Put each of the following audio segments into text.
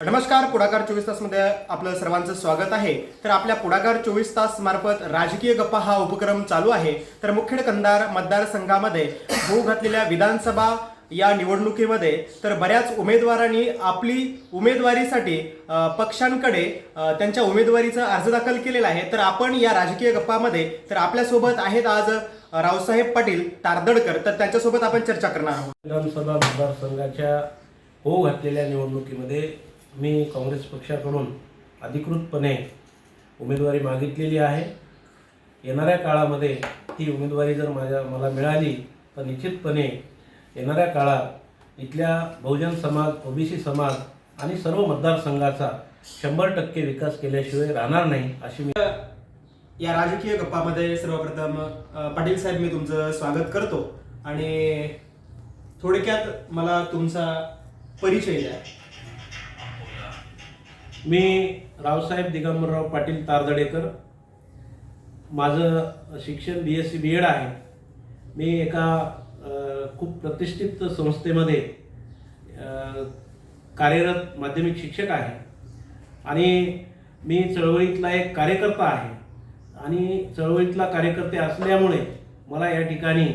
नमस्कार पुढाकार चोवीस तासमध्ये आपलं सर्वांचं स्वागत आहे. तर आपल्या पुढाकार चोवीस तास मार्फत राजकीय गप्पा हा उपक्रम चालू आहे. तर मुखेड कंधार मतदारसंघामध्ये होऊ घातलेल्या विधानसभा या निवडणुकीमध्ये तर बऱ्याच उमेदवारांनी आपली उमेदवारीसाठी पक्षांकडे त्यांच्या उमेदवारीचा अर्ज दाखल केलेला आहे. तर आपण या राजकीय गप्पामध्ये तर आपल्यासोबत आहेत आज रावसाहेब पाटील तारदडकर. तर त्यांच्यासोबत आपण चर्चा करणार आहोत. विधानसभा मतदारसंघाच्या होऊ घातलेल्या निवडणुकीमध्ये मी काँग्रेस पक्षाकडून अधिकृतपणे उमेदवारी मागितलेली आहे. येणाऱ्या काळामध्ये ही उमेदवारी जर माझ्या मला मिळाली तर निश्चितपणे येणाऱ्या काळात इथल्या बहुजन समाज ओबीसी समाज आणि सर्व मतदारसंघाचा शंभर टक्के विकास केल्याशिवाय राहणार नाही अशी मी या राजकीय गप्पामध्ये सर्वप्रथम पाटील साहेब मी तुमचं स्वागत करतो. आणि थोडक्यात मला तुमचा परिचय द्या. मी रावसाहेब दिगंबरराव पाटील तारदडेकर माझं शिक्षण B S C B Ed आहे. मी एका खूप प्रतिष्ठित संस्थेमध्ये कार्यरत माध्यमिक शिक्षक आहे. आणि मी चळवळीतला एक कार्यकर्ता आहे. आणि चळवळीतला कार्यकर्ते असल्यामुळे मला या ठिकाणी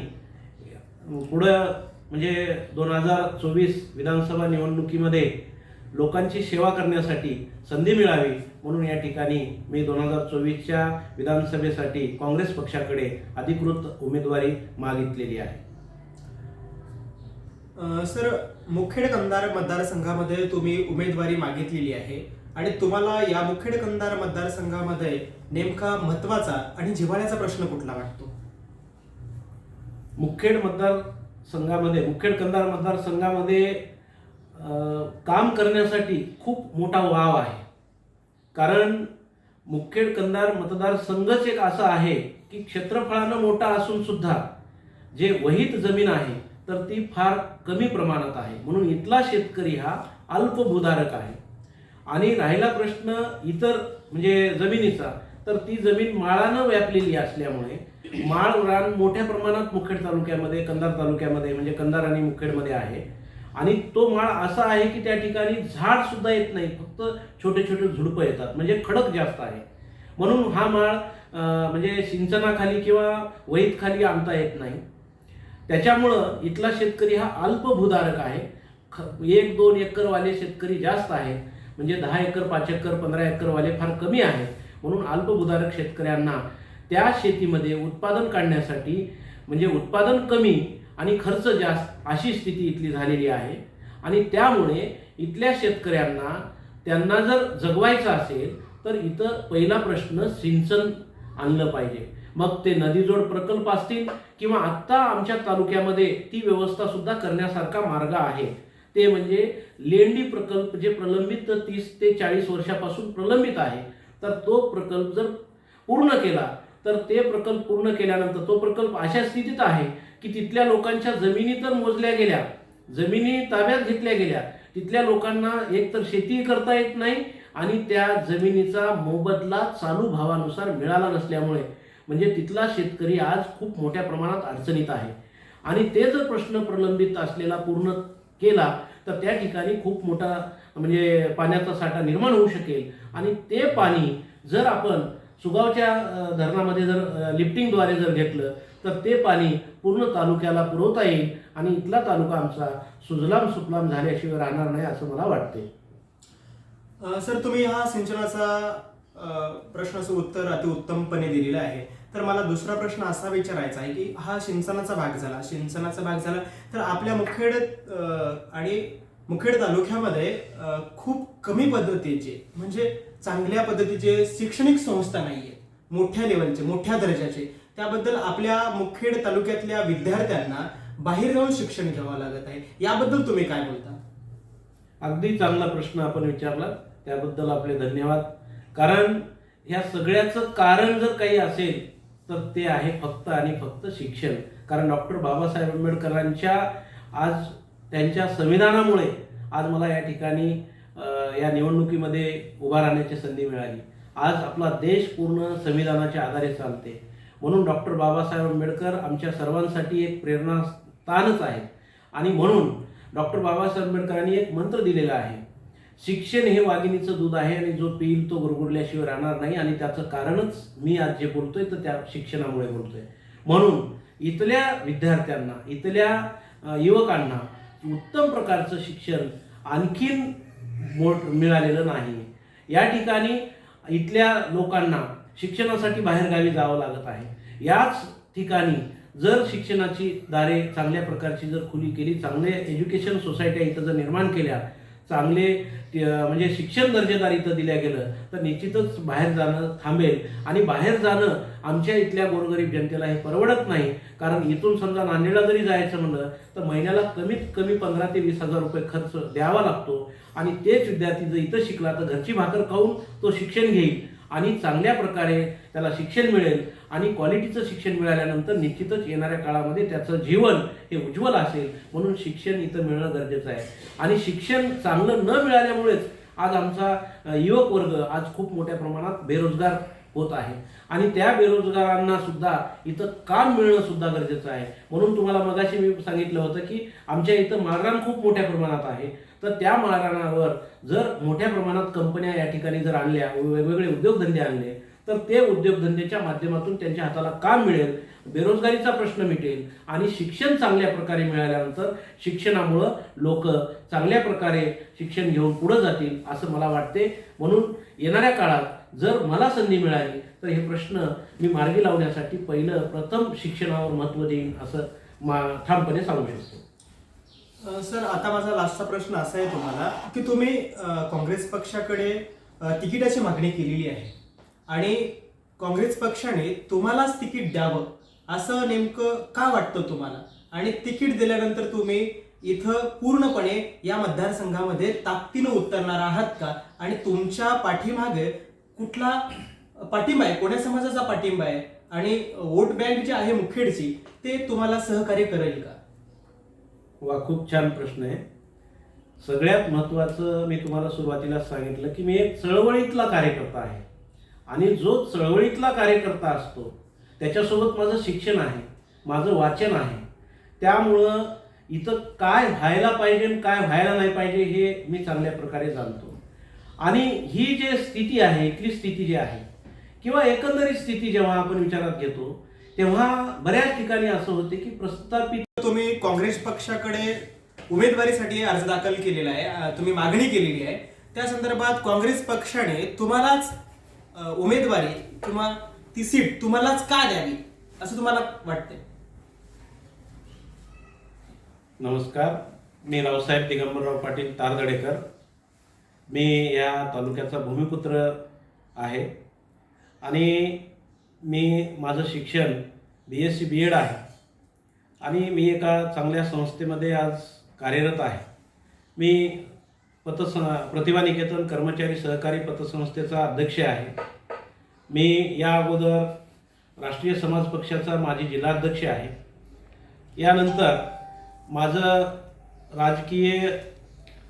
पुढं म्हणजे दोन हजार चोवीस विधानसभा निवडणुकीमध्ये लोकांची सेवा करण्यासाठी संधी मिळावी म्हणून या ठिकाणी मी दोन हजार चोवीसच्या विधानसभेसाठी काँग्रेस पक्षाकडे अधिकृत उमेदवारी मागितलेली आहे. सर मुखेड कंधार मतदारसंघामध्ये तुम्ही उमेदवारी मागितलेली आहे आणि तुम्हाला या मुखेड कंधार मतदारसंघामध्ये नेमका महत्त्वाचा आणि जिव्हाळ्याचा प्रश्न कुठला वाटतो? मुखेड मतदारसंघामध्ये मुखेड कंधार मतदारसंघामध्ये काम करण्यासाठी खूप मोठा वाव आहे. कारण मुखेड कंधार मतदारसंघच एक असा आहे की क्षेत्रफळानं मोठा असून सुद्धा जे वहीत जमीन आहे तर ती फार कमी प्रमाणात आहे. म्हणून इथला शेतकरी हा अल्पभूधारक आहे. आणि राहिला प्रश्न इतर म्हणजे जमिनीचा तर ती जमीन माळानं व्यापलेली असल्यामुळे माळ रान मोठ्या प्रमाणात मुखेड तालुक्यामध्ये कंधार तालुक्यामध्ये म्हणजे कंधार आणि मुखेडमध्ये आहे. आणि तो माळ असा आहे की त्या ठिकाणी झाड सुद्धा येत नाही फक्त छोटे छोटे झुडपं येतात म्हणजे खडक जास्त आहे. म्हणून हा माळ म्हणजे सिंचनाखाली किंवा वहीतखाली आणता येत नाही. त्याच्यामुळं इथला शेतकरी हा अल्पभूधारक आहे. ख- एक दोन एकरवाले शेतकरी जास्त आहेत म्हणजे दहा एकर पाच एकर पंधरा एकरवाले फार कमी आहेत. म्हणून अल्पभूधारक शेतकऱ्यांना त्या शेतीमध्ये उत्पादन काढण्यासाठी म्हणजे उत्पादन कमी आणि खर्च जास्त अशी स्थिती इथली झालेली आहे. आणि त्यामुळे इथल्या शेतकऱ्यांना त्यांना जर जगवायचं असेल तर इथं पहिला प्रश्न सिंचन आणलं पाहिजे. मग ते नदीजोड प्रकल्प असतील किंवा आत्ता आमच्या तालुक्यामध्ये ती व्यवस्था सुद्धा करण्यासारखा मार्ग आहे. ते म्हणजे लेंडी प्रकल्प जे प्रलंबित तीस ते चाळीस वर्षापासून प्रलंबित आहे तर तो प्रकल्प जर पूर्ण केला तर ते प्रकल्प पूर्ण केल्यानंतर तो प्रकल्प अशा स्थितीत आहे की तिथल्या लोकांच्या जमिनी तर मोजल्या गेल्या जमिनी ताब्यात घेतल्या गेल्या तिथल्या लोकांना एकतर शेती करता येत नाही आणि त्या जमिनीचा मोबदला चालू भावानुसार मिळाला नसल्यामुळे म्हणजे तिथला शेतकरी आज खूप मोठ्या प्रमाणात अडचणीत आहे. आणि ते जर प्रश्न प्रलंबित असलेला पूर्ण केला तर त्या ठिकाणी खूप मोठा म्हणजे पाण्याचा साठा निर्माण होऊ शकेल. आणि ते पाणी जर आपण सुगावच्या धरणामध्ये जर लिफ्टिंगद्वारे जर घेतलं तर ते पाणी पूर्ण तालुक्याला पुरवता येईल आणि इथला तालुका आमचा सुजलाम सुफलाम झाल्याशिवाय राहणार नाही असं मला वाटते. सर तुम्ही हा सिंचनाचा प्रश्नाचं उत्तर अतिउत्तमपणे दिलेलं आहे. तर मला दुसरा प्रश्न असा विचारायचा आहे की हा सिंचनाचा भाग झाला. सिंचनाचा भाग झाला तर आपल्या मुखेड आणि मुखेड तालुक्यामध्ये खूप कमी पद्धतीचे म्हणजे चांगल्या पद्धतीचे शैक्षणिक संस्था नाहीये. मोठ्या लेवलचे मोठ्या दर्जाचे. त्याबद्दल आपल्या मुखेड तालुक्यातल्या विद्यार्थ्यांना बाहेर जाऊन शिक्षण घ्यावं लागत आहे. याबद्दल तुम्ही काय बोलता? अगदी चांगला प्रश्न आपण विचारला. त्याबद्दल आपले धन्यवाद. कारण ह्या सगळ्याचं कारण जर काही असेल तर ते आहे फक्त आणि फक्त शिक्षण. कारण डॉक्टर बाबासाहेब आंबेडकरांच्या आज त्यांच्या संविधानामुळे आज मला या ठिकाणी या निवडणुकीमध्ये उभा राहण्याची संधी मिळाली. आज आपला देश पूर्ण संविधानाच्या आधारे चालते. म्हणून डॉक्टर बाबासाहेब आंबेडकर आमच्या सर्वांसाठी एक प्रेरणास्थानच आहे. आणि म्हणून डॉक्टर बाबासाहेब आंबेडकरांनी एक मंत्र दिलेला आहे. शिक्षण हे वाघिणीचं दूध आहे आणि जो पिईल तो गुरगुरल्याशिवाय राहणार नाही आणि त्याचं कारणच मी आज जे बोलतोय तर त्या शिक्षणामुळे बोलतोय. म्हणून इथल्या विद्यार्थ्यांना इथल्या युवकांना उत्तम प्रकारचं शिक्षण आणखीन मोठ मिळालेलं नाही. या ठिकाणी इथल्या लोकांना शिक्षणासाठी बाहेरगावी जावं लागत आहे. याच ठिकाणी जर शिक्षणाची दारे चांगल्या प्रकारची जर खुली केली चांगले एज्युकेशन सोसायट्या इथं जर निर्माण केल्या चांगले म्हणजे शिक्षण दर्जेदार इथं दिल्या गेलं तर निश्चितच बाहेर जाणं थांबेल. आणि बाहेर जाणं आमच्या इथल्या गोरगरीब जनतेला हे परवडत नाही. कारण इथून समजा नांदेडला जरी जायचं म्हणलं तर महिन्याला कमीत कमी पंधरा ते वीस हजार रुपये खर्च द्यावा लागतो. आणि तेच विद्यार्थी जर इथं शिकला तर घरची भाकर खाऊन तो शिक्षण घेईल. आणि चांगल्या प्रकारे त्याला शिक्षण मिळेल आणि क्वालिटीचं शिक्षण मिळाल्यानंतर निश्चितच येणाऱ्या काळामध्ये त्याचं जीवन हे उज्ज्वल असेल म्हणून शिक्षण इथं मिळणं गरजेचं आहे. आणि शिक्षण चांगलं न मिळाल्यामुळेच आज आमचा युवक वर्ग आज खूप मोठ्या प्रमाणात बेरोजगार होत आहे. आणि त्या बेरोजगारांना सुद्धा इथं काम मिळणं सुद्धा गरजेचं आहे. म्हणून तुम्हाला मगाशी मी सांगितलं होतं की आमच्या इथं माळरान खूप मोठ्या प्रमाणात आहे. तर त्या माळरानावर जर मोठ्या प्रमाणात कंपन्या या ठिकाणी जर आणल्या वेगवेगळे उद्योगधंदे आणले तर ते उद्योगधंद्याच्या माध्यमातून त्यांच्या हाताला काम मिळेल बेरोजगारीचा प्रश्न मिटेल आणि शिक्षण चांगल्या प्रकारे मिळाल्यानंतर शिक्षणामुळं लोक चांगल्या प्रकारे शिक्षण घेऊन पुढे जातील असं मला वाटते. म्हणून येणाऱ्या काळात जर मला संधी मिळाली तर हे प्रश्न मी मार्गी लावण्यासाठी पहिलं प्रथम शिक्षणावर महत्त्व देईन असं मा ठामपणे सांगू शकतो. सर आता माझा लास्टचा प्रश्न असा आहे तुम्हाला की तुम्ही काँग्रेस पक्षाकडे तिकिटाची मागणी केलेली आहे आणि काँग्रेस पक्षाने तुम्हालाच तिकीट द्यावं असं नेमकं का वाटतं तुम्हाला? आणि तिकीट दिल्यानंतर तुम्ही इथं पूर्णपणे या मतदारसंघामध्ये ताकदीनं उतरणार आहात का? आणि तुमच्या पाठीमागे कुठला पाठिंबा आहे? कोण्या समाजाचा पाठिंबा आहे? आणि वोट बँक जी आहे मुखेडची ते तुम्हाला सहकार्य करेल का? वा खूप छान प्रश्न आहे. सगळ्यात महत्त्वाचं मी तुम्हाला सुरुवातीला सांगितलं की मी एक चळवळीतला कार्यकर्ता आहे. आणि जो चळवळीतला कार्यकर्ता असतो त्याच्यासोबत माझं शिक्षण आहे माझं वाचन आहे. त्यामुळं इथं काय व्हायला पाहिजे आणि काय व्हायला नाही पाहिजे हे मी चांगल्या प्रकारे जाणतो. आणि ही जे स्थिती आहे इथली स्थिती जी आहे किंवा एकंदरीत स्थिती जेव्हा आपण विचारात घेतो तेव्हा बऱ्याच ठिकाणी असं होते की प्रस्थापित तुम्ही काँग्रेस पक्षाकडे उमेदवारीसाठी अर्ज दाखल केलेला आहे तुम्ही मागणी केलेली आहे. त्या संदर्भात काँग्रेस पक्षाने तुम्हालाच उमेदवारी किंवा ती सीट तुम्हालाच का द्यावी असं तुम्हाला वाटतंय? नमस्कार. मी रावसाहेब दिगंबरराव पाटील तारदडेकर. मी या तालुक्याचा भूमिपुत्र आहे. आणि मी माझं शिक्षण B S C B Ed आहे. आणि मी एका चांगल्या संस्थेमध्ये आज कार्यरत आहे. मी पतस प्रतिभा निकेतन कर्मचारी सहकारी पतसंस्थेचा अध्यक्ष आहे. मी या अगोदर राष्ट्रीय समाज पक्षाचा माजी जिल्हाध्यक्ष आहे. यानंतर माझं राजकीय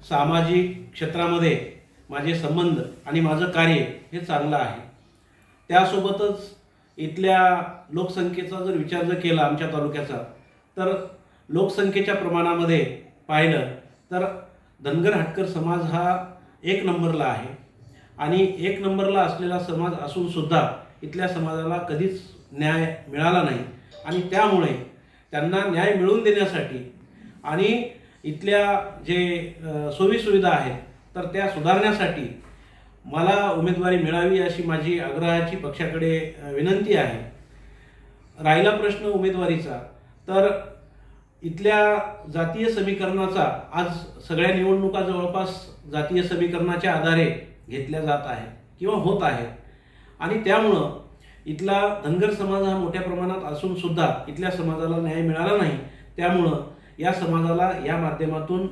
सामाजिक क्षेत्रामध्ये माझे संबंध आणि माझं कार्य हे चांगलं आहे. त्यासोबतच इथल्या लोकसंख्येचा जर विचार जर केला आमच्या तालुक्याचा तर लोकसंख्येच्या प्रमाणामध्ये पाहिलं तर धनगर हटकर समाज हा एक नंबरला आहे. आणि एक नंबरला असलेला समाज असूनसुद्धा इथल्या समाजाला कधीच न्याय मिळाला नाही. आणि त्यामुळे त्यांना न्याय मिळवून देण्यासाठी आणि इथल्या जे सोयीसुविधा आहेत तर त्या सुधारण्यासाठी मला उमेदवारी मिळावी अशी माझी आग्रहाची पक्षाकडे विनंती आहे. राहिला प्रश्न उमेदवारीचा तर इथल्या जातीय समीकरणाचा आज सगळ्या निवडणुका जवळपास जातीय समीकरणाच्या आधारे घेतल्या जात आहेत किंवा होत आहेत. आणि त्यामुळं इथला धनगर समाज हा मोठ्या प्रमाणात असून सुद्धा इथल्या समाजाला न्याय मिळाला नाही. त्यामुळं या समाजाला या माध्यमातून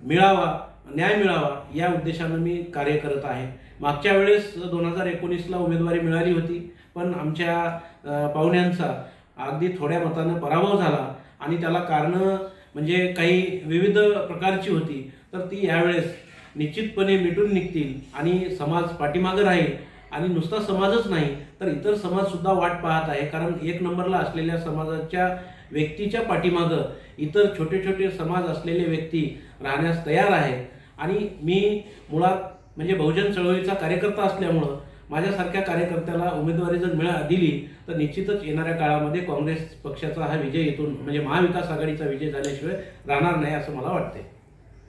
मिळावा न्याय मिळावा या उद्देशानं मी कार्य करत आहे. मागच्या वेळेस दोन हजार एकोणीसला उमेदवारी मिळाली होती पण आमच्या पाहुण्यांचा अगदी थोड्या मतानं पराभव झाला आणि त्याला कारणं म्हणजे काही विविध प्रकारची होती. तर ती यावेळेस निश्चितपणे मिटून निघतील आणि समाज पाठीमागं राहील आणि नुसता समाजच नाही तर इतर समाजसुद्धा वाट पाहत आहे. कारण एक नंबरला असलेल्या समाजाच्या व्यक्तीच्या पाठीमागं इतर छोटे छोटे समाज असलेले व्यक्ती राहण्यास तयार आहेत. आणि मी मुळात म्हणजे बहुजन चळवळीचा कार्यकर्ता असल्यामुळं माझ्यासारख्या कार्यकर्त्याला उमेदवारी जर मिळा दिली तर निश्चितच येणाऱ्या काळामध्ये काँग्रेस पक्षाचा हा विजय येतून म्हणजे महाविकास आघाडीचा विजय झाल्याशिवाय राहणार नाही असं मला वाटते